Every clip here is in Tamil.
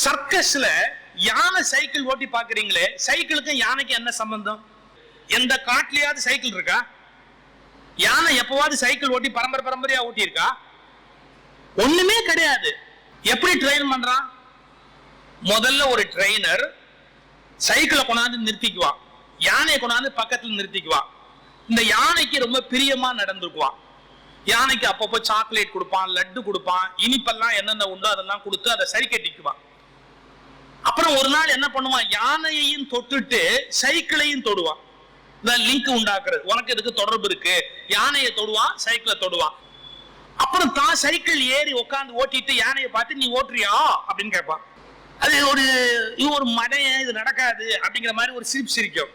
சர்க்கஸ்ல யானை சைக்கிள் ஓட்டி பாக்குறீங்களே சைக்கிளுக்கும் யானைக்கும் என்ன சம்பந்தம்? எந்த காட்டுலயாவது சைக்கிள் இருக்கா? யானை எப்பவாவது சைக்கிள் ஓட்டி பரம்பரை பரம்பரையா ஓட்டி இருக்கா ஒண்ணுமே கிடையாது. எப்படி ட்ரெயின் பண்றான்? முதல்ல ஒரு ட்ரெயினர் சைக்கிளை கொண்டாந்து நிறுத்திக்குவான். யானையை கொண்டாந்து பக்கத்துல நிறுத்திக்குவான். இந்த யானைக்கு ரொம்ப பிரியமா நடந்துக்குவான். யானைக்கு அப்பப்போ சாக்லேட் கொடுப்பான் லட்டு கொடுப்பான் இனிப்பெல்லாம் என்னென்ன உண்டோ அதெல்லாம் கொடுத்து அதை சரி கட்டிக்குவான். அப்புறம் ஒரு நாள் என்ன பண்ணுவான்? யானையையும் தொட்டுட்டு சைக்கிளையும் தொடுவான். இந்த லிங்க் உண்டாக்குறது. உனக்கு இதுக்கு தொடர்பு இருக்கு? யானையை தொடுவான் சைக்கிளை தொடுவான் அப்புறம் தான் சைக்கிள் ஏறி உட்காந்து ஓட்டிட்டு யானையை பார்த்து நீ ஓட்டுறியா? அப்படின்னு கேட்பான். அது ஒரு இது ஒரு மடைய இது நடக்காது அப்படிங்கிற மாதிரி ஒரு சிரிப்பு சிரிக்கும்.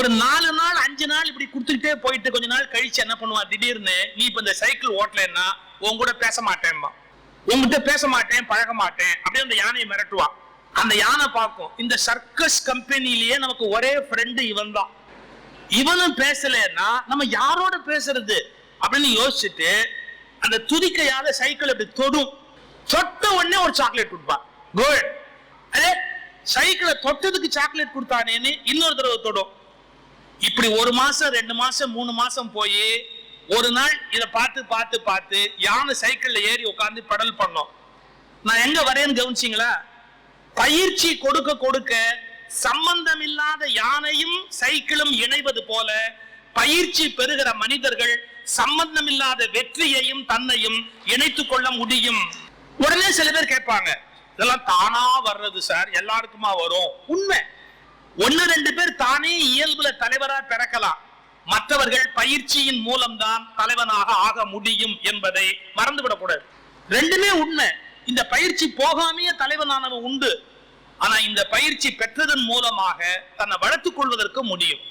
ஒரு நாலு நாள் அஞ்சு நாள் இப்படி கொடுத்துக்கிட்டே போயிட்டு கொஞ்ச நாள் கழிச்சு என்ன பண்ணுவான்? திடீர்னு நீ இப்ப இந்த சைக்கிள் ஓட்டலைன்னா உன் கூட பேச மாட்டேன்பா உங்ககிட்ட பேச மாட்டேன் பழக மாட்டேன். அப்படியே அந்த யானையை மிரட்டுவான். அந்த யானை பார்க்கும். இந்த சர்க்கஸ் கம்பெனிலேயே நமக்கு ஒரே ஃப்ரெண்டு இவன் தான். இவனும் பேசலன்னா நம்ம யாரோட பேசுறது? அப்படின்னு யோசிச்சுட்டு அந்த துதிக்கையால சைக்கிள் அப்படி தொடும். தொட்ட உடனே ஒரு சாக்லேட் கொடுப்பான். கோல் அதே சைக்கிளை தொட்டதுக்கு சாக்லேட் கொடுத்தானேன்னு இன்னொரு தடவை தொடும். இப்படி ஒரு மாசம் ரெண்டு மாசம் மூணு மாசம் போய் ஒரு நாள் இதை பார்த்து பார்த்து பார்த்து யானை சைக்கிள்ல ஏறி உட்காந்து படல் பண்ணோம். நான் எங்க வரேன்னு கவனிச்சிங்களா? பயிற்சி கொடுக்க கொடுக்க சம்பந்தம் இல்லாத யானையும் சைக்கிளும் இணைவது போல பயிற்சி பெறுகிற மனிதர்கள் சம்பந்தம் இல்லாத வெற்றியையும் தன்னையும் இணைத்துக் கொள்ள முடியும். உடனே சில பேர் கேட்பாங்க இதெல்லாம் தானா வர்றது சார்? எல்லாருக்குமா வரும்? உண்மை. ஒன்னு ரெண்டு பேர் தானே இயல்புல தலைவரா பிறக்கலாம். மற்றவர்கள் பயிற்சியின் மூலம்தான் தலைவனாக ஆக முடியும் என்பதை மறந்துவிடக்கூடாது. ரெண்டுமே உண்மை. இந்த பயிற்சி போகாமையே தலைவனானவன் உண்டு. ஆனா இந்த பயிற்சி பெற்றதன் மூலமாக தன்னை வளர்த்துக் கொள்வதற்கு முடியும்.